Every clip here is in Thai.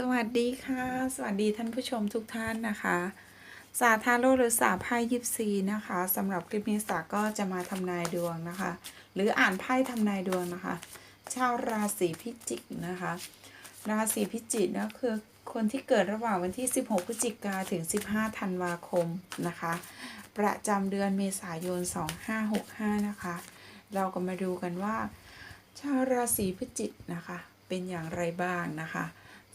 สวัสดีค่ะ สวัสดีท่านผู้ชมทุกท่านนะคะ ศาสตร์ทาโร่หรือศาสตร์ไพ่ยิปซีนะคะสำหรับคลิปนี้ศาสตร์ก็จะมาทำนายดวงนะคะ หรืออ่านไพ่ทำนายดวงนะคะ ชาวราศีพิจิกนะคะ ราศีพิจิกนะคือคนที่เกิดระหว่างวันที่ 16 พฤศจิกาถึง 15 ธันวาคมนะคะ ประจำเดือนเมษายน 2565 นะคะ เราก็มาดูกันว่า ชาวราศีพิจิกนะคะ เป็นอย่างไรบ้างนะคะ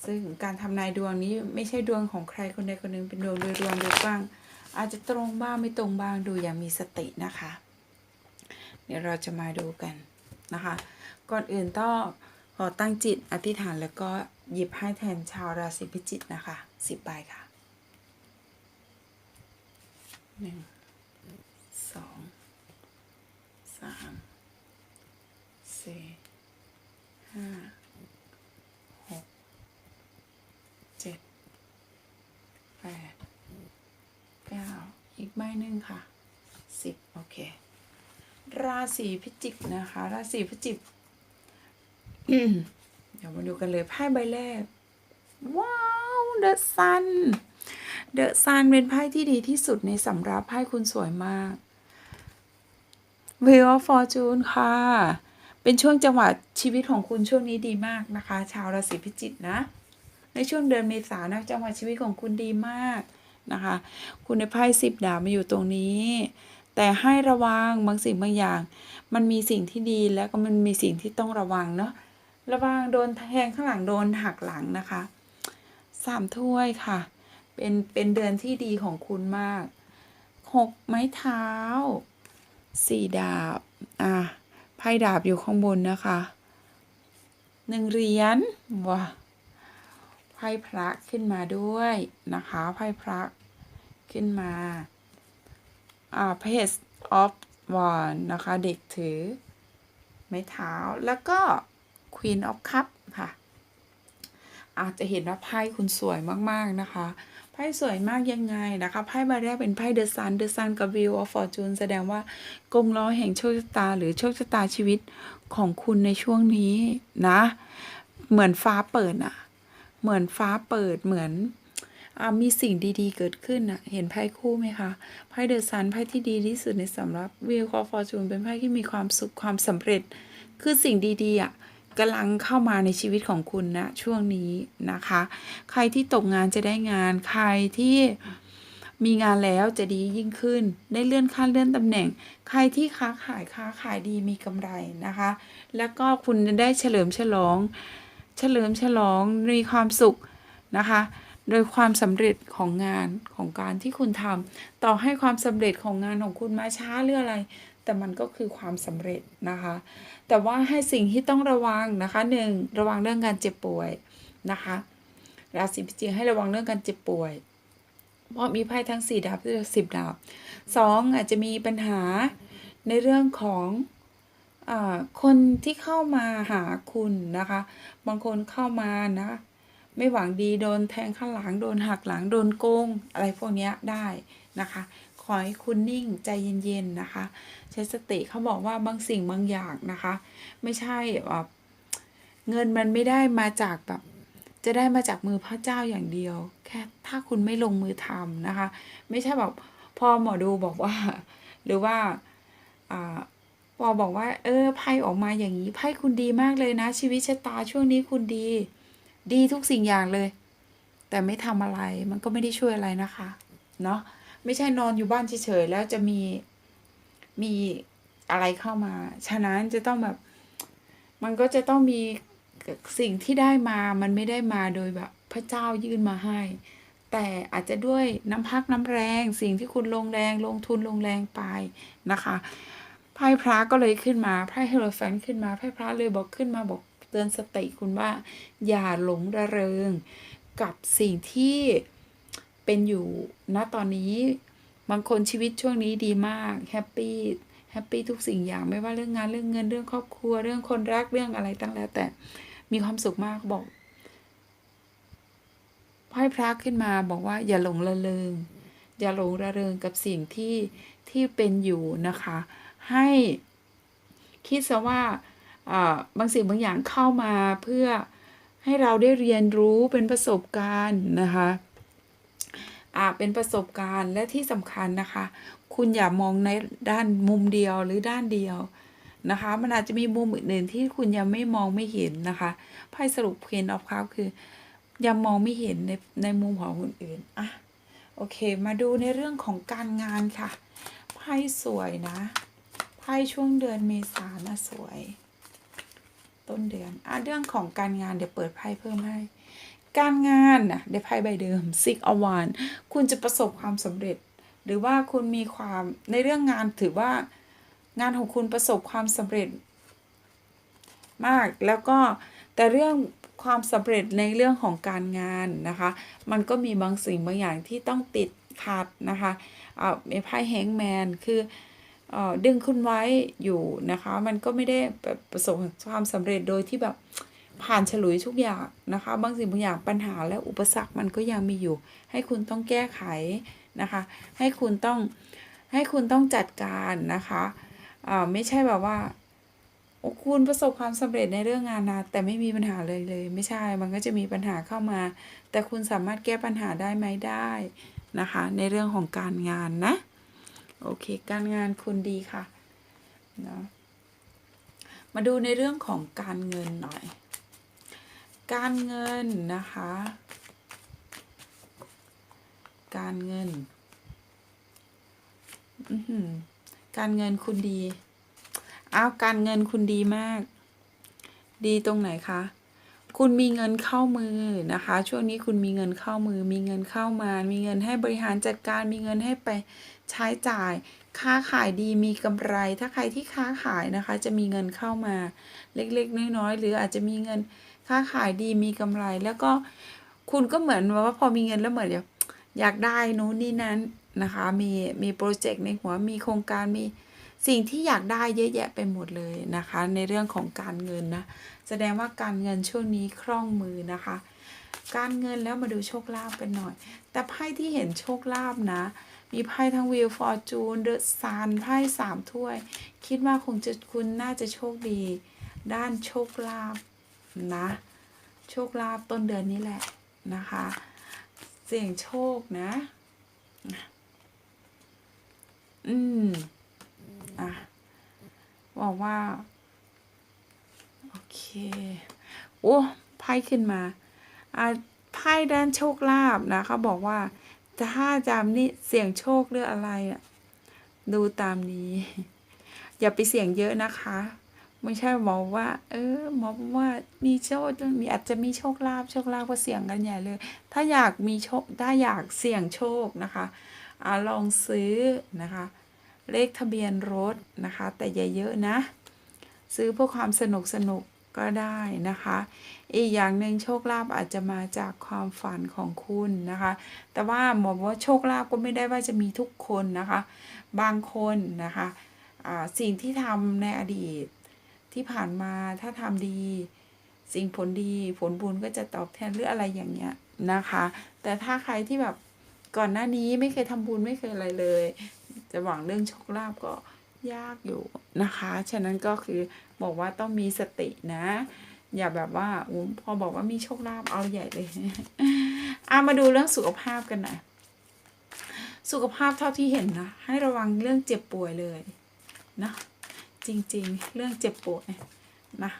ซึ่งการทำนายดวงนี้ไม่ใช่ดวงของใครคนใดคนหนึ่งเป็นดวงโดยรวมโดยกว้าง อาจจะตรงบ้างไม่ตรงบ้างดูอย่างมีสตินะคะ เดี๋ยวเราจะมาดูกันนะคะ ก่อนอื่นต้องขอตั้งจิตอธิษฐานแล้วก็หยิบให้แทนชาวราศีพิจิกนะคะสิบใบค่ะหนึ่งสองสามสี่ห้า เจ็ดแปดเก้าอีกใบหนึ่ง ค่ะสิบโอเค ราศีพิจิกนะคะ ราศีพิจิกเดี๋ยวมาดูกันเลยไพ่ใบแรก ว้าวเดอะซันเดอะซันเป็นไพ่ที่ดีที่สุดในสำรับไพ่คุณสวยมาก Wheel of Fortune ค่ะ เป็นช่วงจังหวะชีวิตของคุณช่วงนี้ดีมากนะคะ ชาวราศีพิจิกนะ ในช่วงเดือนเมษานะจังหวะชีวิตของคุณดีมาก นะคะ คุณในไพ่สิบดาบมาอยู่ตรงนี้ แต่ให้ระวังบางสิ่งบางอย่าง มันมีสิ่งที่ดีแล้วก็มันมีสิ่งที่ต้องระวังเนาะระวังโดนแทงข้างหลังโดนหักหลังนะคะสามถ้วยค่ะ เป็นเป็นเดือนที่ดีของคุณมากหกไม้เท้าสี่ดาบอะไพ่ดาบอยู่ข้างบนนะคะหนึ่งเหรียญว้าไพ่พระขึ้นมาด้วยนะคะไพ่พระ ขึ้นมา อ่า page of wand นะคะ เด็กถือ ไม้เท้าแล้วก็ queen of cup ค่ะ อาจจะเห็นว่าไพ่คุณสวยมาก ๆ นะคะไพ่สวยมากยังไงนะคะไพ่ใบแรกเป็นไพ่ the sun the sun กับ wheel of fortune แสดงว่ากงล้อแห่งโชคชะตา หรือโชคชะตาชีวิตของคุณในช่วงนี้นะ เหมือนฟ้าเปิดอะเหมือนฟ้าเปิดเหมือน มีสิ่งดีๆ เกิดขึ้นอะเห็นไพ่คู่ไหมคะไพ่เดอะซันไพ่ที่ดีที่สุดในสำหรับวิวคอฟอร์จูนเป็นไพ่ที่มีความสุขความสำเร็จ คือสิ่งดีๆอะกำลังเข้ามาในชีวิตของคุณนะช่วงนี้นะคะ ใครที่ตกงานจะได้งาน ใครที่มีงานแล้วจะดียิ่งขึ้น ได้เลื่อนขั้นเลื่อนตำแหน่ง ใครที่ค้าขายค้าขายดีมีกำไรนะคะ แล้วก็คุณจะได้เฉลิมฉลอง เฉลิมฉลองมีความสุขนะคะ โดยความสำเร็จของงานของการที่คุณทำต่อให้ความสำเร็จของงานของคุณมาช้าหรืออะไร แต่มันก็คือความสำเร็จนะคะ แต่ว่าให้สิ่งที่ต้องระวังนะคะหนึ่งระวังเรื่องการเจ็บป่วยนะคะราศีพิจิกให้ระวังเรื่องการเจ็บป่วย เพราะมีไพ่ทั้งสี่ดาบสิบดาบสองอาจจะมีปัญหาในเรื่องของอคนที่เข้ามาหาคุณนะคะ บางคนเข้ามานะ ไม่หวังดีโดนแทงข้างหลังโดนหักหลังโดนโกง อะไรพวกนี้ได้นะคะ ขอให้คุณนิ่งใจเย็นๆนะคะ ใช้สติเขาบอกว่าบางสิ่งบางอย่างนะคะ ไม่ใช่แบบเงินมันไม่ได้มาจากแบบจะได้มาจากมือพระเจ้าอย่างเดียว แค่ถ้าคุณไม่ลงมือทำนะคะ ไม่ใช่แบบพอหมอดูบอกว่า หรือว่าอ่าพอบอกว่า เออไพ่ออกมาอย่างนี้ไพ่คุณดีมากเลยนะ ชีวิตชะตาช่วงนี้คุณดี ดีทุกสิ่งอย่างเลย แต่ไม่ทำอะไรมันก็ไม่ได้ช่วยอะไรนะคะเนาะไม่ใช่นอนอยู่บ้านเฉยๆแล้วจะมีมีอะไรเข้ามา ฉะนั้นจะต้องแบบ มันก็จะต้องมีสิ่งที่ได้มามันไม่ได้มาโดยแบบ พระเจ้ายื่นมาให้ แต่อาจจะด้วยน้ำพักน้ำแรงสิ่งที่คุณลงแรงลงทุนลงแรงไปนะคะไพ่พระก็เลยขึ้นมาไพ่เฮโรแฟนขึ้นมาไพ่พระเลยบอกขึ้นมาบอก เตือนสติคุณว่า อย่าหลงระเริงกับสิ่งที่เป็นอยู่ณตอนนี้ บางคนชีวิตช่วงนี้ดีมากแฮปปี้แฮปปี้ทุกสิ่งอย่างไม่ว่าเรื่องงานเรื่องเงินเรื่องครอบครัวเรื่องคนรักเรื่องอะไรตั้งแล้ว แต่มีความสุขมากบอกไพ่พระขึ้นมาบอกว่าอย่าหลงระเริง อย่าหลงระเริงกับสิ่งที่ที่เป็นอยู่นะคะ ให้คิดซะว่า บางสิ่งบางอย่างเข้ามาเพื่อให้เราได้เรียนรู้เป็นประสบการณ์นะคะอ่าเป็นประสบการณ์และที่สำคัญนะคะ คุณอย่ามองในด้านมุมเดียวหรือด้านเดียวนะคะ มันอาจจะมีมุมอื่นๆที่คุณยังไม่มองไม่เห็นนะคะไพ่สรุปเพนออฟคาวคือ ยังมองไม่เห็นในในมุมของคนอื่นอะโอเค มาดูในเรื่องของการงานค่ะไพ่สวยนะไพ่ช่วงเดือนเมษานะสวย ต้นเดือนอะเรื่องของการงานเดี๋ยวเปิดไพ่เพิ่มให้ การงานนะได้ไพ่ใบเดิมซิกอวานคุณจะประสบความสำเร็จ หรือว่าคุณมีความในเรื่องงานถือว่างานของคุณประสบความสำเร็จมากแล้วก็แต่เรื่องความสำเร็จในเรื่องของการงานนะคะ มันก็มีบางสิ่งบางอย่างที่ต้องติดขัดนะคะอ่าไพ่แฮงแมนคือ ดึงคุณไว้อยู่นะคะ มันก็ไม่ได้แบบประสบความสำเร็จโดยที่แบบผ่านฉลุยทุกอย่างนะคะ บางสิ่งบางอย่างปัญหาและอุปสรรคมันก็ยังมีอยู่ ให้คุณต้องแก้ไขนะคะ ให้คุณต้องให้คุณต้องจัดการนะคะอ่าไม่ใช่แบบว่าโอ้คุณประสบความสำเร็จในเรื่องงานนะแต่ไม่มีปัญหาเลยเลย ไม่ใช่มันก็จะมีปัญหาเข้ามา แต่คุณสามารถแก้ปัญหาได้ไหมได้นะคะ ในเรื่องของการงานนะ โอเค การงานคุณดีค่ะเนาะมาดูในเรื่องของการเงินหน่อย การเงินนะคะ การเงินอือหือการเงินคุณดี อ้าว การเงินคุณดีมาก ดีตรงไหนคะ คุณมีเงินเข้ามือนะคะ ช่วงนี้คุณมีเงินเข้ามือ มีเงินเข้ามา มีเงินให้บริหารจัดการ มีเงินให้ไปใช้จ่าย ค้าขายดีมีกำไร ถ้าใครที่ค้าขายนะคะ จะมีเงินเข้ามาเล็กๆน้อยๆหรืออาจจะมีเงินค้าขายดีมีกำไร แล้วก็คุณก็เหมือนว่าพอมีเงินแล้วเหมือนอยากได้นู้นนี่นั้นนะคะ มีมีโปรเจกต์ในหัวมีโครงการมี สิ่งที่อยากได้เยอะแยะไปหมดเลยนะคะ ในเรื่องของการเงินนะแสดงว่าการเงินช่วงนี้คล่องมือนะคะ การเงินแล้วมาดูโชคลาภกันหน่อย แต่ไพ่ที่เห็นโชคลาภนะ มีไพ่ทั้งวิวฟอร์จูนเดอะซันไพ่สามถ้วย คิดว่าคงจะคุณน่าจะโชคดี ด้านโชคลาภนะ โชคลาภต้นเดือนนี้แหละนะคะ เสี่ยงโชคนะ อืม อะบอกว่า โอเคโอ้ไพ่ขึ้นมาอะไพ่ด้านโชคลาภนะเขาบอกว่าถ้าจำนี่เสี่ยงโชคหรืออะไรอะดูตามนี้ อย่าไปเสี่ยงเยอะนะคะ ไม่ใช่หมอว่า เออหมอบอกว่ามีโชคมีอาจจะมีโชคลาภโชคลาภก็เสี่ยงกันใหญ่เลย ถ้าอยากมีโชคถ้าอยากเสี่ยงโชคนะคะอ่าลองซื้อนะคะ เลขทะเบียนรถนะคะ แต่อย่าเยอะนะ ซื้อเพื่อความสนุกสนุกก็ได้นะคะ อีกอย่างหนึ่งโชคลาภอาจจะมาจากความฝันของคุณนะคะ แต่ว่าหมอบอกว่าโชคลาภก็ไม่ได้ว่าจะมีทุกคนนะคะ บางคนนะคะอ่าสิ่งที่ทำในอดีตที่ผ่านมาถ้าทำดี สิ่งผลดีผลบุญก็จะตอบแทนหรืออะไรอย่างเงี้ยนะคะ แต่ถ้าใครที่แบบก่อนหน้านี้ไม่เคยทำบุญไม่เคยอะไรเลย จะหวังเรื่องโชคลาภก็ยากอยู่นะคะ ฉะนั้นก็คือบอกว่าต้องมีสตินะ อย่าแบบว่าอมพอบอกว่ามีโชคลาภเอาใหญ่เลยอะมาดูเรื่องสุขภาพกันหน่อยสุขภาพเท่าที่เห็นนะ ให้ระวังเรื่องเจ็บป่วยเลยนะจริงๆ เรื่องเจ็บป่วยนะ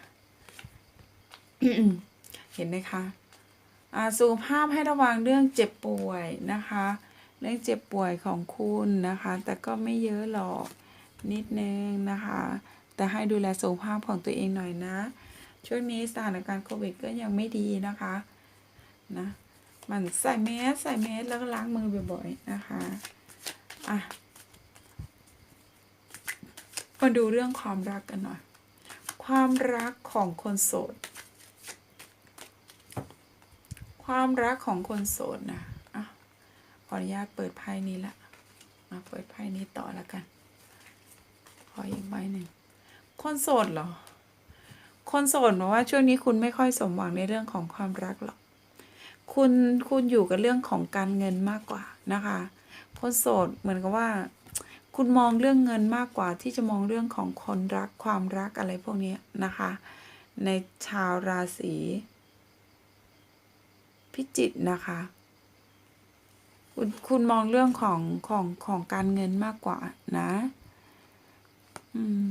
เห็นไหมคะสุขภาพให้ระวังเรื่องเจ็บป่วยนะคะ เรื่องเจ็บป่วยของคุณนะคะ แต่ก็ไม่เยอะหรอกนิดนึงนะคะ แต่ให้ดูแลสุขภาพของตัวเองหน่อยนะ ช่วงนี้สถานการณ์โควิดก็ยังไม่ดีนะคะนะมันใส่แมสใส่แมสแล้วก็ล้างมือบ่อยๆนะคะอะมาดูเรื่องความรักกันหน่อย ความรักของคนโสด ความรักของคนโสดนะอะ ขออนุญาตเปิดไพ่นี้ละ มาเปิดไพ่นี้ต่อแล้วกัน ขออีกใบหนึ่ง คนโสดเหรอ คนโสดบอกว่าช่วงนี้คุณไม่ค่อยสมหวังในเรื่องของความรักหรอก คุณคุณอยู่กับเรื่องของการเงินมากกว่านะคะ คนโสดเหมือนกับว่า คุณมองเรื่องเงินมากกว่าที่จะมองเรื่องของคนรักความรักอะไรพวกนี้นะคะ ในชาวราศีพิจิตนะคะ คุณคุณมองเรื่องของของของการเงินมากกว่านะ อืม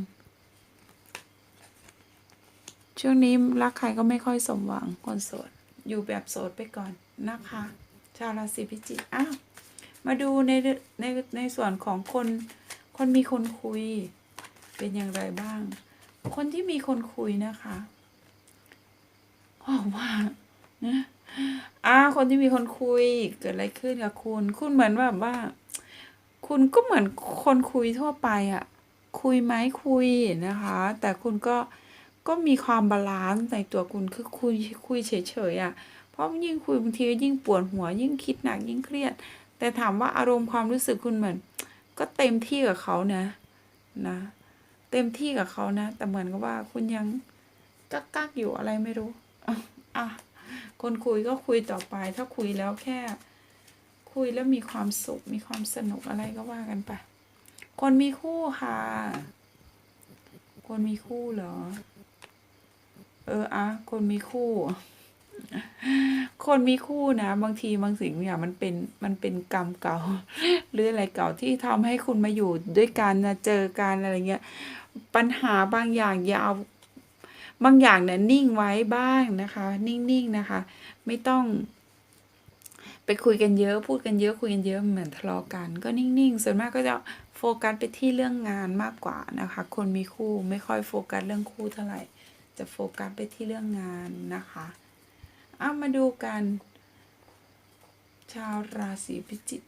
ช่วงนี้รักใครก็ไม่ค่อยสมหวังคนโสด อยู่แบบโสดไปก่อนนะคะ ชาวราศีพิจิกอ้าวมาดูในในในส่วนของคน คนมีคนคุย เป็นอย่างไรบ้าง คนที่มีคนคุยนะคะบอกว่านะ อ่าคนที่มีคนคุยเกิดอะไรขึ้นกับคุณ คุณเหมือนแบบว่า คุณก็เหมือนคนคุยทั่วไปอะคุยไหมคุยนะคะ แต่คุณก็ก็มีความบาลานซ์ในตัวคุณคือคุยคุยเฉยๆอะเพราะยิ่งคุยบางทียิ่งปวดหัว ยิ่งคิดหนักยิ่งเครียด แต่ถามว่าอารมณ์ความรู้สึกคุณเหมือน ก็เต็มที่กับเขานะนะ เต็มที่กับเขานะ แต่เหมือนกับว่าคุณยังกักกักๆอยู่อะไรไม่รู้อะอะ คนคุยก็คุยต่อไป ถ้าคุยแล้วแค่ คุยแล้วมีความสุข มีความสนุกอะไรก็ว่ากันไป คนมีคู่ค่ะ คนมีคู่เหรอ เอออะคนมีคู่ คนมีคู่นะ บางทีบางสิ่งบางอย่างมันเป็นมันเป็นกรรมเก่า หรืออะไรเก่าที่ทำให้คุณมาอยู่ด้วยกันนะเจอกันอะไรเงี้ย ปัญหาบางอย่างอย่าเอา บางอย่างเนี่ยนิ่งไว้บ้างนะคะ นิ่งๆนะคะ ไม่ต้อง ไปคุยกันเยอะ พูดกันเยอะคุยกันเยอะเหมือนทะเลาะกัน ก็นิ่งๆส่วนมากก็จะโฟกัสไปที่เรื่องงานมากกว่านะคะ คนมีคู่ไม่ค่อยโฟกัสเรื่องคู่เท่าไหร่ จะโฟกัสไปที่เรื่องงานนะคะเอามาดูกัน ชาวราศีพิจิก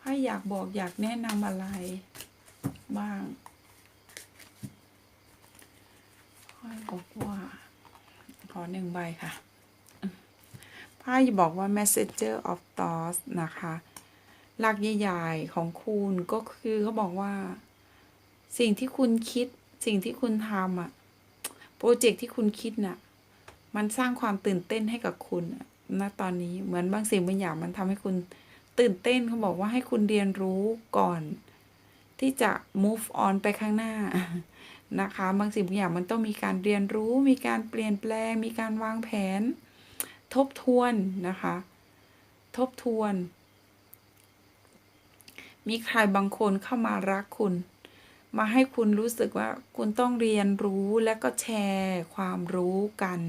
ถ้าอยากบอกอยากแนะนำอะไรบ้าง ค่อยบอกว่าขอหนึ่งใบค่ะไพ่บอกว่า messenger of thoughts นะคะหลักใหญ่ๆของคุณก็คือเขาบอกว่า สิ่งที่คุณคิด สิ่งที่คุณทำอะโปรเจกต์ที่คุณคิดน่ะ มันสร้างความตื่นเต้นให้กับคุณอะณตอนนี้เหมือนบางสิ่งบางอย่างมันทำให้คุณตื่นเต้นเขาบอกว่าให้คุณเรียนรู้ก่อน ที่จะ move on ไปข้างหน้านะคะ บางสิ่งบางอย่างมันต้องมีการเรียนรู้ มีการเปลี่ยนแปลง มีการวางแผน ทบทวนนะคะ ทบทวน มีใครบางคนเข้ามารักคุณ มาให้คุณรู้สึกว่าคุณต้องเรียนรู้และก็แชร์ความรู้กัน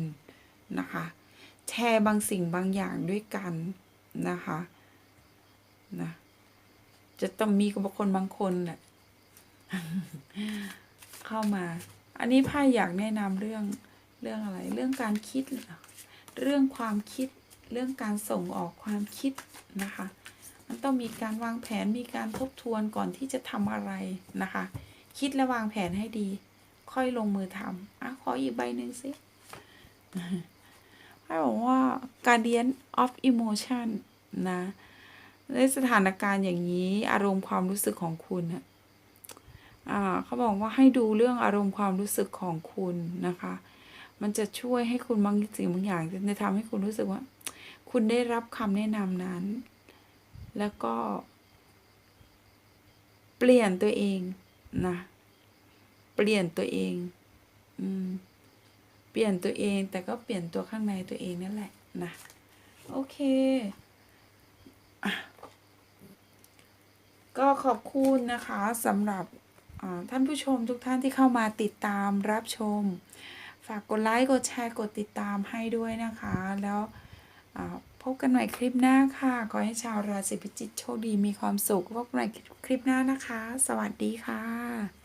นะคะ แชร์บางสิ่งบางอย่างด้วยกันนะคะนะ จะต้องมีกับคนบางคนแหละเข้ามา อันนี้ไพ่อยากแนะนำเรื่องเรื่องอะไร เรื่องการคิดเหรอเรื่องความคิด เรื่องการส่งออกความคิดนะคะ มันต้องมีการวางแผน มีการทบทวนก่อนที่จะทำอะไรนะคะ คิดและวางแผนให้ดี ค่อยลงมือทำอะขออีกใบหนึ่งสิให้บอกว่า guardian of emotion นะ ในสถานการณ์อย่างนี้อารมณ์ความรู้สึกของคุณอะเขาบอกว่าให้ดูเรื่องอารมณ์ความรู้สึกของคุณนะคะ มันจะช่วยให้คุณบางสิ่งบางอย่างจะทำให้คุณรู้สึกว่า คุณได้รับคำแนะนำนั้น แล้วก็ เปลี่ยนตัวเองนะเปลี่ยนตัวเองอืมเปลี่ยนตัวเองแต่ก็เปลี่ยนตัวข้างในตัวเองนั่นแหละนะโอเคอะ ก็ขอบคุณนะคะสำหรับท่านผู้ชมทุกท่านที่เข้ามาติดตามรับชม ฝากกดไลค์กดแชร์กดติดตามให้ด้วยนะคะ แล้วพบกันใหม่คลิปหน้าค่ะ ขอให้ชาวราศีพิจิกโชคดีมีความสุขพบกันใหม่คลิปหน้านะคะ สวัสดีค่ะ